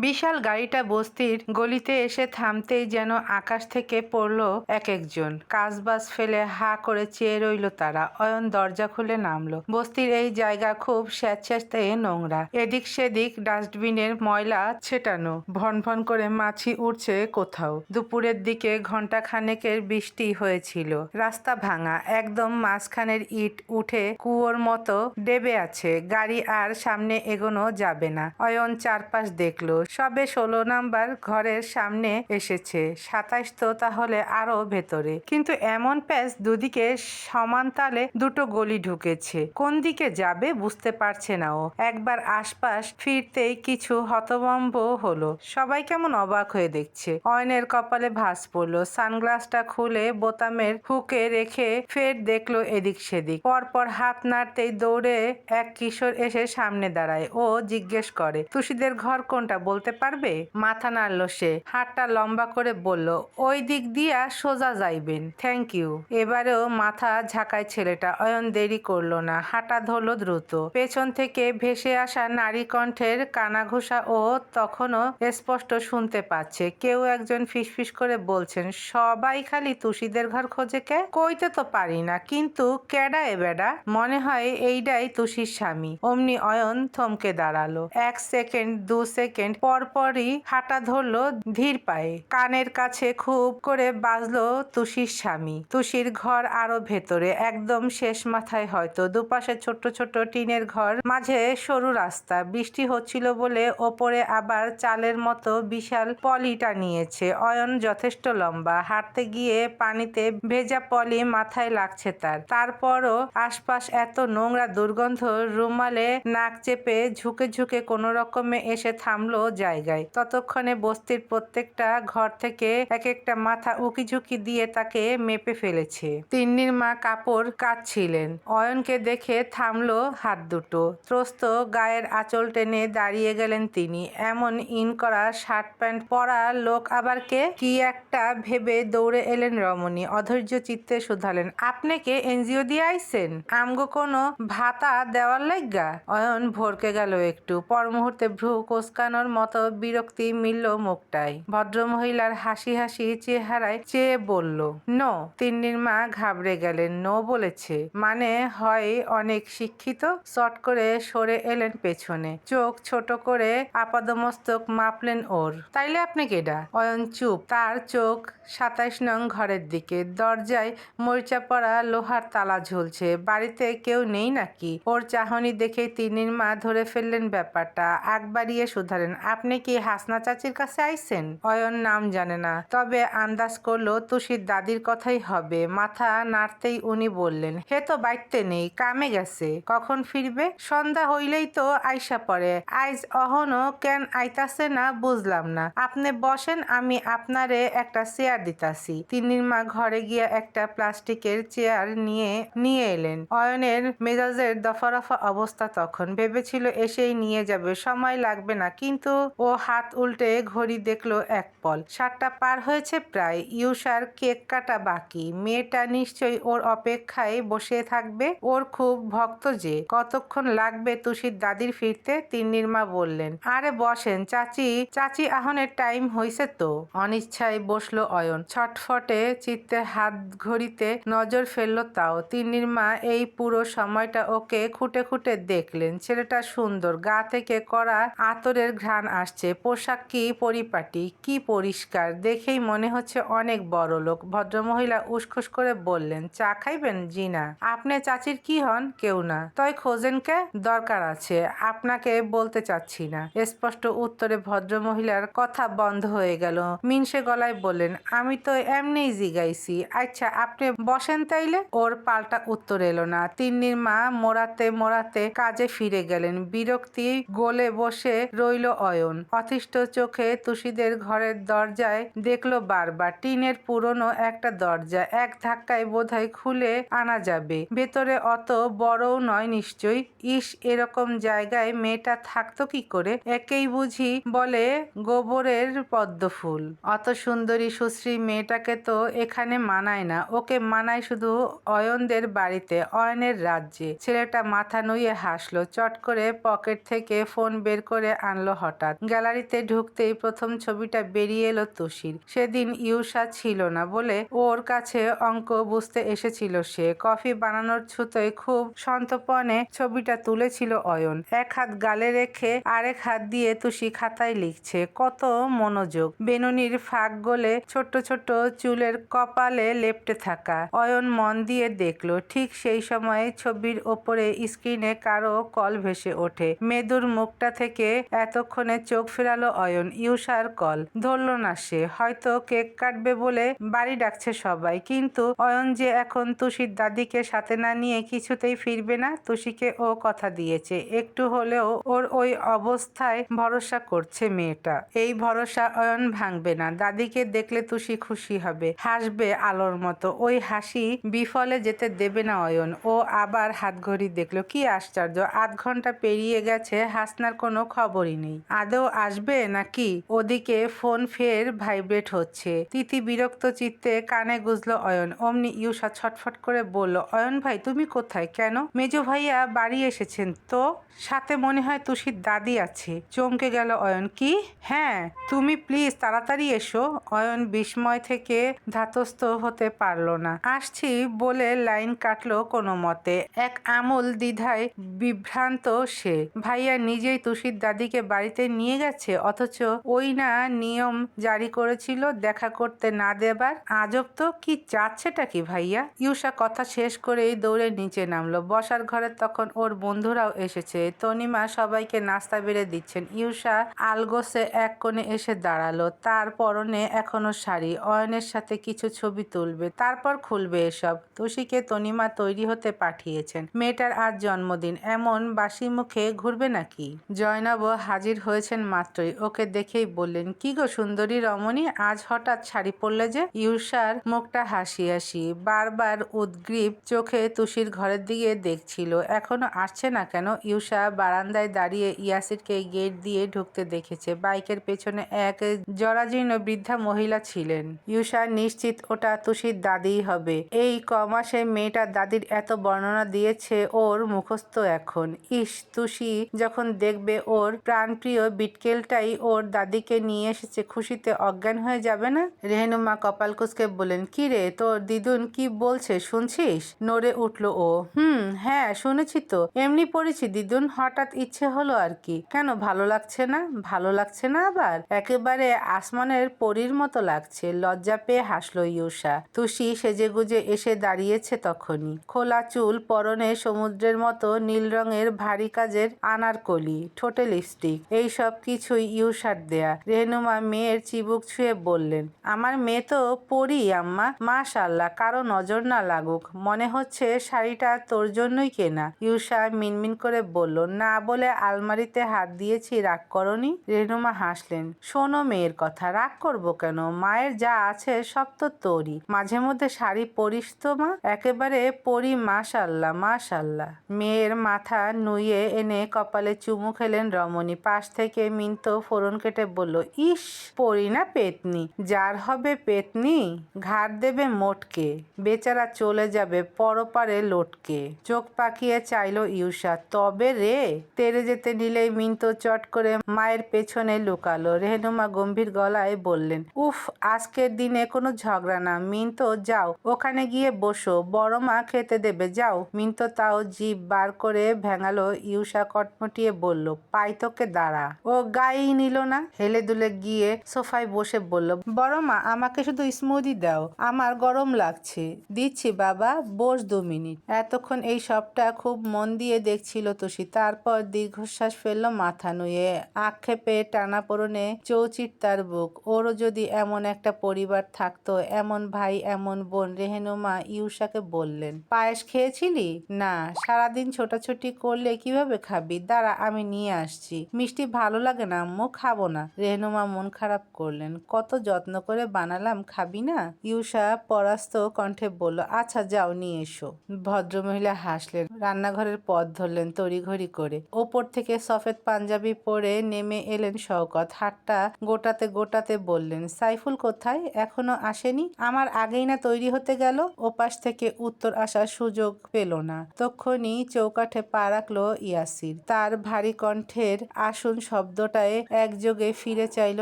বিশাল গাড়িটা বস্তির গলিতে এসে থামতেই যেন আকাশ থেকে পড়ল এক একজন। কাজবাজ ফেলে হা করে চেয়ে রইল তারা। অয়ন দরজা খুলে নামলো। বস্তির এই জায়গা খুব স্যাঁতস্যাঁতে নোংরা। এদিক সেদিক ডাস্টবিনের ময়লা ছেটানো। ভন ভন করে মাছি উঠছে কোথাও। দুপুরের দিকে ঘণ্টা খানেকের বৃষ্টি হয়েছিল। রাস্তা ভাঙা। একদম মাঝখানের ইট উঠে কুয়োর মতো ডেবে আছে। গাড়ি আর সামনে এগোনো যাবে না। অয়ন চারপাশ দেখল। সবে ষোলো নাম্বার ঘরের সামনে এসেছে। সাতাইশ তো তাহলে আরও ভেতরে। কিন্তু এমন প্যাচ দুদিকে সমান তালে দুটো গলি ঢুকেছে। কোন দিকে যাবে বুঝতে পারছে না ও। একবার আশপাশ ফিরতেই কিছু হতভম্ব হলো। সবাই কেমন অবাক হয়ে দেখছে। অয়নের কপালে ভাস পড়ল। সানগ্লাসটা খুলে বোতামের হুকে রেখে ফের দেখল এদিক সেদিক। পরপর হাত নাড়তেই দৌড়ে এক কিশোর এসে সামনে দাঁড়ায়। ও জিজ্ঞেস করে, তুষিদের ঘর কোনটা? বলতে পারবে? মাথা নাড়লো সে। হাতটা লম্বা করে বলল, ওই দিক দিয়া সোজা যাইবেন। থ্যাংক ইউ এবারেও মাথা ঝাঁকায় ছেলেটা। অয়ন দেরি করল না। হাঁটা ধরলো দ্রুত। পেছন থেকে ভেসে আসা নারী কণ্ঠের কানাঘোষা ও তখনও স্পষ্ট শুনতে পাচ্ছে। কেউ একজন ফিসফিস করে বলছেন, সবাই খালি তুষিদের ঘর খোঁজে কে? কইতে তো পারি না, কিন্তু ক্যাডা এ বেডা? মনে হয় এইটাই তুষির স্বামী। অমনি অয়ন থমকে দাঁড়াল। এক সেকেন্ড, দু সেকেন্ড পরপরই হাঁটা ধরলো ধীর পায়ে। কানের কাছে খুব করে বাজলো তুষির স্বামী। তুষির ঘর আরও ভেতরে, একদম শেষ মাথায় হয়তো। দুপাশে ছোট্ট ছোট্ট টিনের ঘর, মাঝে সরু রাস্তা। বৃষ্টি হচ্ছিল বলে ওপরে আবার চালের মতো বিশাল পলি টানিয়েছে অয়ন যথেষ্ট লম্বা। হাঁটতে গিয়ে পানিতে ভেজা পলি মাথায় লাগছে তার। তারপরও আশপাশ এত নোংরা দুর্গন্ধ, রুমালে নাক চেপে ঝুঁকে ঝুঁকে কোনো রকমে এসে থামলো জায়গায়। ততক্ষণে বস্তির প্রত্যেকটা ঘর থেকে এক একটা মাথা উকি ঝুঁকি দিয়ে তাকে মেপে ফেলেছে। তিন্নির মা কাপড় কাচ্ছিলেন অয়নকে দেখে থামলো হাত দুটো। ত্রস্ত গায়ের আঁচল টেনে দাঁড়িয়ে গেলেন তিনি। এমন ইন করা শার্ট প্যান্ট পরা লোক আবার কে? কি একটা ভেবে দৌড়ে এলেন রমণী। অধৈর্য চিত্তে শুধালেন। আপনি কে? এনজিও দিয়ে আইছেন? আমগো কোনো ভাতা দেওয়ার লাইগা? অয়ন ভরকে গেল একটু। পর মুহূর্তে ভ্রু কোসকানোর মতো বিরক্তি মিলল মুখটায়। ভদ্রমহিলার হাসি হাসি চেহারায় চেয়ে বলল, নো। তিন্নির মা ঘাবড়ে গেলেন। নো বলেছে। মানে হয় অনেক শিক্ষিত? চট করে সরে এলেন পেছনে। চোখ ছোট করে আপাদমস্তক মাপলেন ওর। তাইলে আপনি কেডা? অয়ন, চুপ। তার চোখ সাতাইশ নং ঘরের দিকে। দরজায় মরিচা পড়া লোহার তালা ঝুলছে। বাড়িতে কেউ নেই নাকি? ওর চাহনি দেখে তিন্নির মা ধরে ফেললেন ব্যাপারটা। আগ বাড়িয়ে শুধালেন। আপনি কি হাসনা চাচির কাছে আইছেন? অয়ন নাম জানে না। তবে আন্দাজ করল তুষির দাদির কথাই হবে। মাথা নাড়তেই উনি বললেন, হে তো বাইতে নেই, কামে গেছে। কখন ফিরবে? সন্ধ্যা হইলেই তো আইসা পড়ে। আইজ অহনো কেন আইতাছে না বুঝলাম না। আপনি বসেন, আমি আপনারে একটা চেয়ার দিতাছি। তিন্নির মা ঘরে গিয়ে একটা প্লাস্টিকের চেয়ার নিয়ে নিয়ে এলেন। অয়নের মেজাজের দফা রফা অবস্থা তখন। ভেবেছিল এসেই নিয়ে যাবে। সময় লাগবে না, কিন্তু ও হাত উল্টে ঘড়ি দেখল এক পল। সাতটা পার হয়েছে প্রায়। ইউসার কেক কাটা বাকি। মেয়েটা নিশ্চয়ই ওর অপেক্ষায় বসে থাকবে। ওর খুব ভক্ত যে। কতক্ষণ লাগবে তুষির দাদির ফিরতে? তিন্নির মা বললেন। আরে বসেন, চাচি চাচি আহনের টাইম হইছে তো। অনিচ্ছায় বসল অয়ন। ছটফটে চিত্তে হাত ঘড়িতে নজর ফেলল তাও। তিন্নির মা এই পুরো সময়টা ওকে খুঁটে খুঁটে দেখলেন। ছেলেটা সুন্দর। গা থেকে করা আতরের ঘ্রাণ আসছে। পোশাক কি পরিপাটি, কি পরিষ্কার দেখেই মনে হচ্ছে অনেক বড় লোক ভদ্রমহিলা উসখুস করে বললেন, চা খাইবেন জি না আপনি চাচির কি হন? কেউ না। তয় খোঁজেন কে? দরকার আছে। আপনাকে বলতে চাচ্ছি না। স্পষ্ট উত্তরে ভদ্রমহিলার কথা বন্ধ হয়ে গেল। মিনসে গলায় বললেন, আমি তো এমনিই জিগাইছি। আচ্ছা আপনি বসেন তাইলে? ওর পাল্টা উত্তর এলো না। তিন্নির মা মোড়াতে মোড়াতে কাজে ফিরে গেলেন। বিরক্তি গোলে বসে রইল অয়ন অতিষ্ঠ চোখে তুষিদের ঘরের দরজায় দেখল বারবার। টিনের পুরনো একটা দরজা। এক ধাক্কায় বোধহয় খুলে আনা যাবে। ভেতরে অত বড়ও নয় নিশ্চয়ই। ইস, এরকম জায়গায় মেয়েটা থাকতো কি করে? একেই বুঝি বলে গোবরের পদ্ম ফুল অত সুন্দরী সুশ্রী মেয়েটাকে তো এখানে মানায় না। ওকে মানায় শুধু অয়নদের বাড়িতে, অয়নের রাজ্যে। ছেলেটা মাথা নুয়ে হাসলো, চট করে পকেট থেকে ফোন বের করে আনলো হঠাৎ। রাত। গ্যালারিতে ঢুকতেই প্রথম ছবিটা বেরিয়ে এলো তুষির। সেদিন ইউষা ছিল না বলে ওর কাছে অঙ্ক বুঝতে এসেছিল সে। কফি বানানোর ছুতোয় খুব সন্তপনে ছবিটা তুলেছিল অয়ন। এক হাত গালে রেখে আরেক হাত দিয়ে তুষি খাতায় লিখছে, কত মনোযোগ। বেনুনির ফাঁক গলে ছোট্ট ছোট্ট চুলের কপালে লেপটে থাকা। অয়ন মন দিয়ে দেখল, ঠিক সেই সময়ে ছবির ওপরে স্ক্রিনে কারও কল ভেসে ওঠে। মেদুর মুখটা থেকে এতক্ষণে চোখ ফেরালো অয়ন। ইউষার কল। ধরলো না সে। হয়তো কেক কাটবে বলে বাড়ি ডাকছে সবাই। কিন্তু অয়ন যে এখন তুষির দাদিকে সাথে না নিয়ে কিছুতেই ফিরবে না, তুষিকে ও কথা দিয়েছে। একটু হলেও ওর ওই অবস্থায় ভরসা করছে মেয়েটা। এই ভরসা অয়ন ভাঙবে না। দাদিকে দেখলে তুষি খুশি হবে। হাসবে আলোর মতো। ওই হাসি বিফলে যেতে দেবে না অয়ন। ও আবার হাত ঘড়ি দেখল। কি আশ্চর্য! আধ ঘণ্টা পেরিয়ে গেছে। হাসনার কোনো খবরই নেই। আদৌ আসবে নাকি? ওদিকে ফোন ফের ভাইব্রেট হচ্ছে। তিতি বিরক্ত চিত্তে কানে গুজলো অয়ন। অমনি ইউষা ছটফট করে বলল, অয়ন ভাই, তুমি কোথায়? কেন? মেজো ভাইয়া বাড়ি এসেছেন তো? সাথে মনে হয় তুষির দাদি আছে। চমকে গেল অয়ন। কি? হ্যাঁ তুমি প্লিজ তাড়াতাড়ি এসো। অয়ন বিস্ময় থেকে ধাতস্থ হতে পারল না। আসছি বলে লাইন কাটলো কোনো মতে। এক আমূল দ্বিধায় বিভ্রান্ত সে। ভাইয়া নিজেই তুষির দাদিকে বাড়িতে নিয়ে গেছে, অথচ ওই না নিয়ম জারি করেছিল দেখা করতে না দেবার। আজব তো, কি চাচ্ছেটা কি ভাইয়া? ইউষা কথা শেষ করেই দৌড়ে নিচে নামলো। বসার ঘরে তখন ওর বন্ধুরাও এসেছে। তনিমা সবাইকে নাস্তা বেড়ে দিচ্ছেন। ইউষা আলগোসে এক কোণে এসে দাঁড়াল। তার পরনে এখনও শাড়ি, অয়নের সাথে কিছু ছবি তুলবে, তারপর খুলবে এসব। তুষিকে তনিমা তৈরি হতে পাঠিয়েছেন। মেয়েটার আজ জন্মদিন, এমন বাসি মুখে ঘুরবে নাকি? জয়নবও হাজির হয়েছেন মাত্রই। ওকে দেখেই বললেন, কি গো সুন্দরী রমণী, আজ হঠাৎ শাড়ি পরলে যে? ইউষার মুখটা হাসি হাসি, বারবার উদ্গ্রীব চোখে তুষির ঘরের দিকে দেখছিল। এখনও আসছে না কেন? ইউষা বারান্দায় দাঁড়িয়ে ইয়াসিরকে গেট দিয়ে ঢুকতে দেখেছে। বাইকের পেছনে এক জরাজীর্ণ বৃদ্ধা মহিলা ছিলেন। ইউষা নিশ্চিত ওটা তুষির দাদিই হবে। এই কমাসে মেয়েটা দাদির এত বর্ণনা দিয়েছে ওর মুখস্থ এখন। ইস, তুষি যখন দেখবে ওর প্রাণপ্রিয় বিটকেলটাই ওর দাদিকে নিয়ে এসেছে। খুশিতে অজ্ঞান হয়ে যাবে না? রেহেনুমা কপাল কুচকে বলেন কি রে, তোর দিদুন কি বলছে, শুনছিস? নড়ে উঠল ও, হুম হ্যাঁ শুনেছি তো। এমনি পড়েছি দিদুন, হঠাৎ ইচ্ছে হলো আর কি। কেন, ভালো লাগছে না? ভালো লাগছে না আবার? একেবারে আসমানের পরীর মতো লাগছে। লজ্জা পেয়ে হাসলো ইউষা তুষি সেজেগুজে এসে দাঁড়িয়েছে তখনই। খোলা চুল, পরনে সমুদ্রের মতো নীল রঙের ভারী কাজের আনারকলি, ঠোঁটে লিপস্টিক। এই সব কিছুই ইউষার দেয়া। রেনুমা মেয়ের চিবুক ছুঁয়ে বললেন, আমার মেয়ে তো পড়ি আম্মা। মাশাল্লাহ, কারও নজর না লাগুক। মনে হচ্ছে শাড়িটা তোর জন্যই কেনা। ইউষা মিনমিন করে বলল, না বলে আলমারিতে হাত দিয়েছি, রাগ করনি? রেনুমা হাসলেন, শোনো মেয়ের কথা, রাগ করব কেন? মায়ের যা আছে সব তো তোরই। মাঝে মধ্যে শাড়ি পরিস তো, মা? একেবারে পরি, মাশাল্লাহ মাশাল্লাহ। মেয়ের মাথা নুয়ে এনে কপালে চুমু খেলেন রমণী। পাশ থেকে মিন্ত ফোড়ন কেটে বলল, ইস পরি না পেতনি। যার হবে পেতনি ঘাট দেবে মোটকে। বেচারা চলে যাবে পরপারে লটকে। চোখ পাকিয়ে চাইলো ইউষা, তবে রে, তেরে যেতে নিলেই মিন্ত চট করে মায়ের পেছনে লুকালো। রেহনুমা গম্ভীর গলায় বললেন, উফ, আজকের দিনে কোনো ঝগড়া না। মিন্ত, যাও, ওখানে গিয়ে বসো। বড় মা খেতে দেবে, যাও। মিন্ত তাও জিভ বার করে ভেঙালো, ইউষা কটমটিয়ে বলল, পাই তোকে দাঁড়া। ও গায়েই নিল না। হেলে দুলে গিয়ে সোফায় বসে বলল, বড় মা, আমাকে শুধু স্মুদি দাও। আমার গরম লাগছে। দিচ্ছি বাবা, বস দু মিনিট। এতক্ষণ এই সবটা খুব মন দিয়ে দেখছিল তুষি। তারপর দীর্ঘশ্বাস ফেলল মাথা নুয়ে। আক্ষেপে টানা পড়নে চৌচির তার বুক। ওরও যদি এমন একটা পরিবার থাকতো, এমন ভাই, এমন বোন রেহেনুমা ইউষাকে বললেন, পায়েস খেয়েছিলি? না, সারাদিন ছোটাছুটি করলে কীভাবে খাবি? দাঁড়া, আমি নিয়ে আসছি। মিষ্টি ভালো লাগে না, আম্মু, খাব না। রেহনুমা মন খারাপ করলেন। কত যত্ন করে বানালাম, খাবি না? ইউষা পরাস্ত কণ্ঠে বলল আচ্ছা যাও, নিয়ে এসো। ভদ্রমহিলা হাসলেন, রান্নাঘরের পথ ধরলেন তড়িঘড়ি করে। ওপর থেকে সফেদ পাঞ্জাবি পরে নেমে এলেন শওকত। হাটটা গোটাতে গোটাতে বললেন, সাইফুল কোথায়? এখনও আসেনি? আমার আগেই না তৈরি হতে গেল। ওপাশ থেকে উত্তর আসার সুযোগ পেল না। তক্ষণি চৌকাঠে পা রাখল ইয়াসির। তার ভারী কণ্ঠের আসন শব্দটায় একযোগে ফিরে চাইল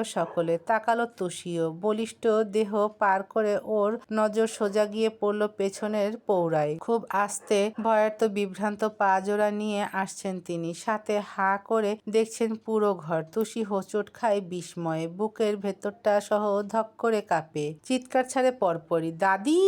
সকলে। তাকালো তুষিও বলিষ্ঠ দেহ পার করে ওর নজর সোজা গিয়ে পড়ল পেছনের পৌরায়। খুব আস্তে ভয়ার্ত বিভ্রান্ত পা জোড়া নিয়ে আসছেন তিনি। সাথে হা করে দেখছেন পুরো ঘর। তুষি হোঁচট খায় বিস্ময়ে। বুকের ভেতরটা সহ ধক করে কাঁপে। চিৎকার ছাড়ে পরপরই, দাদি!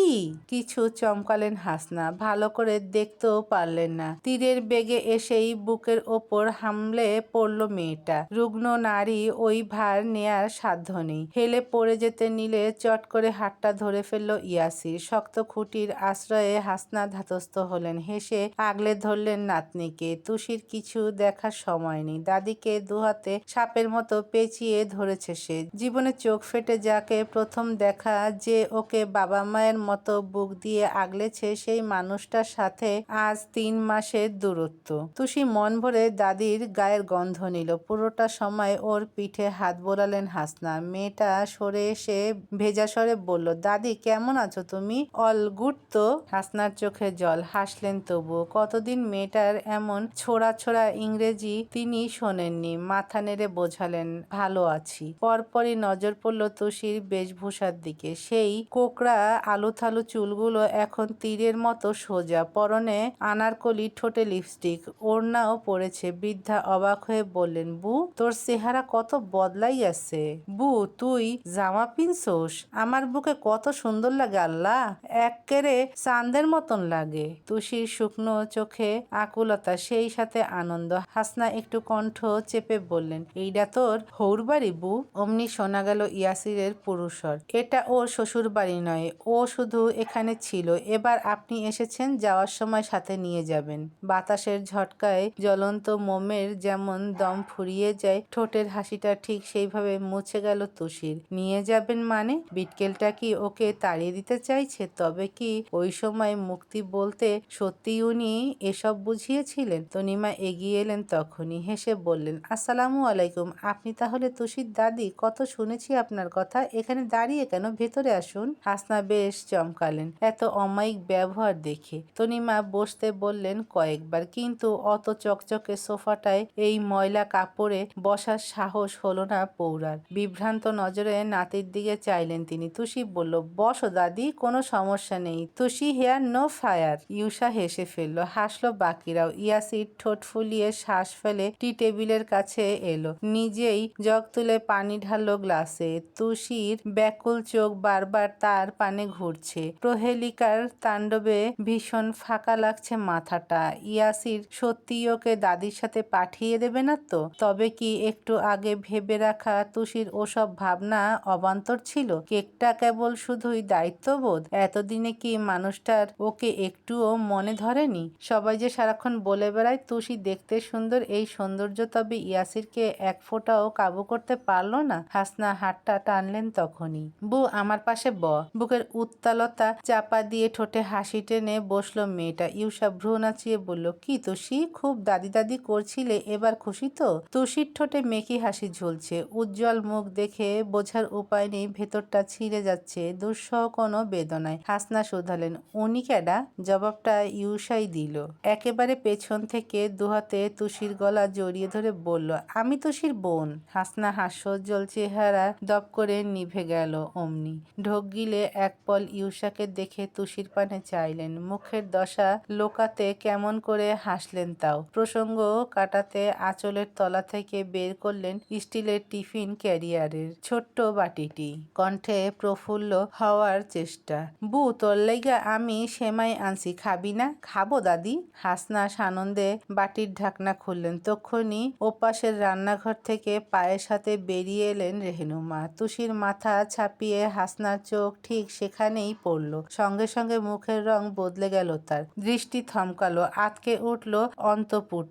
কিছু চমকালেন হাসনা। ভালো করে দেখতেও পারলেন না। তীরের বেগে এসেই বুকের ওপর হামলে পড়ল মেয়েটা। রুগ্ন নারী ওই ভার নেয়ার সাধ্য নেই। হেলে পড়ে যেতে নিলে চট করে হাতটা ধরে ফেলল ইয়াসির। শক্ত খুঁটির আশ্রয়ে হাসনা ধাতস্থ হলেন। হেসে আগলে ধরলেন নাতনিকে। তুষির কিছু দেখার সময় নেই। দাদিকে দুহাতে সাপের মতো পেঁচিয়ে ধরেছে সে। জীবনে চোখ ফেটে যাকে প্রথম দেখা যে ওকে বাবা মায়ের মতো বুক দিয়ে আগলেছে, সেই মানুষটার সাথে আজ তিন মাসের দূরত্ব। তুষি মন ভরে দাদির গায়ের গন্ধ নিল। পুরোটা সময় ওর পিঠে হাত বোলালেন হাসনা। মেয়েটা সরে এসে ভেজা স্বরে বলল, দাদি, কেমন আছো তুমি? অল গুড তো? হাসনার চোখে জল। হাসলেন তবু কতদিন মেয়েটার এমন ছোড়া ছোড়া ইংরেজি তিনি শোনেননি। মাথা নেড়ে বোঝালেন, ভালো আছি। পরপরই নজর পড়ল তুষির বেশভূষার দিকে। সেই কোকড়া আলু থালু চুলগুলো এখন তীরের মতো সোজা, পরনে আনারকলি ঠোঁটে লিপস্টিক। ওড়নাও পড়েছে। বৃদ্ধা অবাক হয়ে বললেন বু তোর চেহারা কত বদলাই আছে। বু, তুই জামা পিনছোস? আমার বুকে কত সুন্দর লাগে আল্লাহ। একেরে চাঁদের মতন লাগে। তুষির শুকনো চোখে আকুলতা, সেই সাথে আনন্দ। হাসনা একটু কণ্ঠ চেপে বললেন এইটা তোর হৌর বাড়ি বু? অমনি শোনা গেল ইয়াসিরের পুরুষর। এটা ওর শ্বশুর বাড়ি নয়, ও শুধু এখানে ছিল। এবার আপনি এসেছেন, যাওয়ার সময় সাথে নিয়ে যাবেন। বাতাসের ঝটকায় জ্বলন্ত মোমের যেমন দম ফুরিয়ে যায়। ঠোঁটের হাসিটা ঠিক সেইভাবে মুছে গেল তুষির। নিয়ে যাবেন মানে? বিটকেলটা কি ওকে তাড়িয়ে দিতে চাইছে? তবে কি ওই সময় মুক্তি বলতে সত্যি উনি এসব বুঝিয়েছিলেন? তনিমা এগিয়ে এলেন তখনই, হেসে বললেন, আসসালামু আলাইকুম। আপনি তাহলে তুষির দাদি? কত শুনেছি আপনার কথা। এখানে দাঁড়িয়ে কেন? ভেতরে আসুন। হাসনা বেশ চমকালেন, এত অমায়িক ব্যবহার দেখে। তনিমা বসতে বললেন, কয়েকবার। কিন্তু অত চকচকে সোফাটায় এই ময়লা কাপড়ে বসার সাহস হলো না পৌরার। বিভ্রান্ত নজরে নাতির দিকে চাইলেন তিনি। তুষি বলল, বসো দাদি, কোনো সমস্যা নেই। Tushi, here, no fire. Yusa হেসে ফেলল। হাসলো বাকিরাও। ইয়াসির ঠোঁট ফুলিয়ে শ্বাস ফেলে টি টেবিলের কাছে এলো। নিজেই জগ তুলে পানি ঢাললো গ্লাসে। তুষির ব্যাকুল চোখ বারবার তার পানে ঘুরছে। প্রহেলিকার তাণ্ডবে ভীষণ ফাঁকা লাগছে মাথাটা। ইয়াসির সত্যি ওকে দাদির সাথে পাঠিয়ে দেবে না তো? তবে কি একটু আগে ভেবে রাখা তুষির ওসব ভাবনা অবান্তর ছিল? কেকটা কেবল শুধুই দায়িত্ববোধ? এতদিনে কি মানুষটার ওকে একটুও মনে ধরেনি? সবাই যে সারাক্ষণ বলে বেড়ায়, তুষি দেখতে সুন্দর, এই সৌন্দর্য তবে ইয়াসিরকে এক ফোঁটাও কাবু করতে পারল না। হাসনা হাতটা টানলেন তখনই। বু, আমার পাশে ব। বুকের উত্তালতা চাপা দিয়ে ঠোঁটে হাসি টেনে বসল মেয়েটা। ইউসা ভ্রু নাচিয়ে বলল, কি তুষি? খুব দাদি দাদি করছিলে, এবার খুশি তো? তুষির ঠোঁটে মেকি হাসি ঝুলছে। উজ্জ্বল মুখ দেখে বোঝার উপায় নেই, ভেতরটা ছিঁড়ে যাচ্ছে দুঃসহ কোনো বেদনায়। হাসনা শুধালেন উনি ক্যাডা জবাবটা ইউসাই দিল। একেবারে পেছন থেকে দুহাতে তুষির গলা জড়িয়ে ধরে বলল, আমি তুষির বোন। হাসনা হাস্যোজ্জ্বল চেহারা দপ করে নিভে গেল অমনি। ঢোক গিলে এক পল ইউসাকে দেখে তুষির পানে চাইলেন। মুখের দশা লোকাতে কেমন করে হাসলেন তাও। প্রসঙ্গ কাটাতে আঁচলের তলা থেকে বের করলেন স্টিলের টিফিন ক্যারিয়ারের ছোট্ট বাটিটি। কণ্ঠে প্রফুল্ল হওয়ার চেষ্টা। বু, তোর লেগা আমি সেমাই আনছি, খাবি না? খাব, দাদি। হাসনা সানন্দে বাটির ঢাকনা খুললেন। তক্ষুনি ওপাশের রান্নাঘর থেকে পায়ের সাথে বেরিয়ে এলেন রেহনুমা তুষির মাথা ছাপিয়ে হাসনার চোখ ঠিক সেখানেই পড়ল। সঙ্গে সঙ্গে মুখের রং বদলে গেল তার। দৃষ্টি থমকালো, আতকে উঠল অন্তপুট।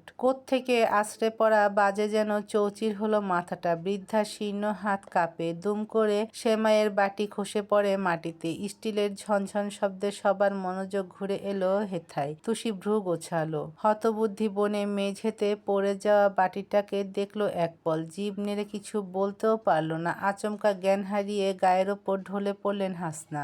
থেকে আশ্রে পড়া বাজে যেন চৌচির হলো মাথাটা। বৃদ্ধা শীর্ণ হাত কাঁপে, দুম করে সেমাইয়ের বাটি খসে পড়ে মাটিতে। স্টিলের ঝনঝন শব্দে সবার মনোযোগ ঘুরে এলো হেথায়। তুষি ভ্রু গোছালো। হতবুদ্ধি বনে মেঝেতে পড়ে যাওয়া বাটিটাকে দেখল এক পল। জীব নেড়ে কিছু বলতেও পারল না। আচমকা জ্ঞান হারিয়ে গায়ের ওপর ঢলে পড়লেন হাসনা।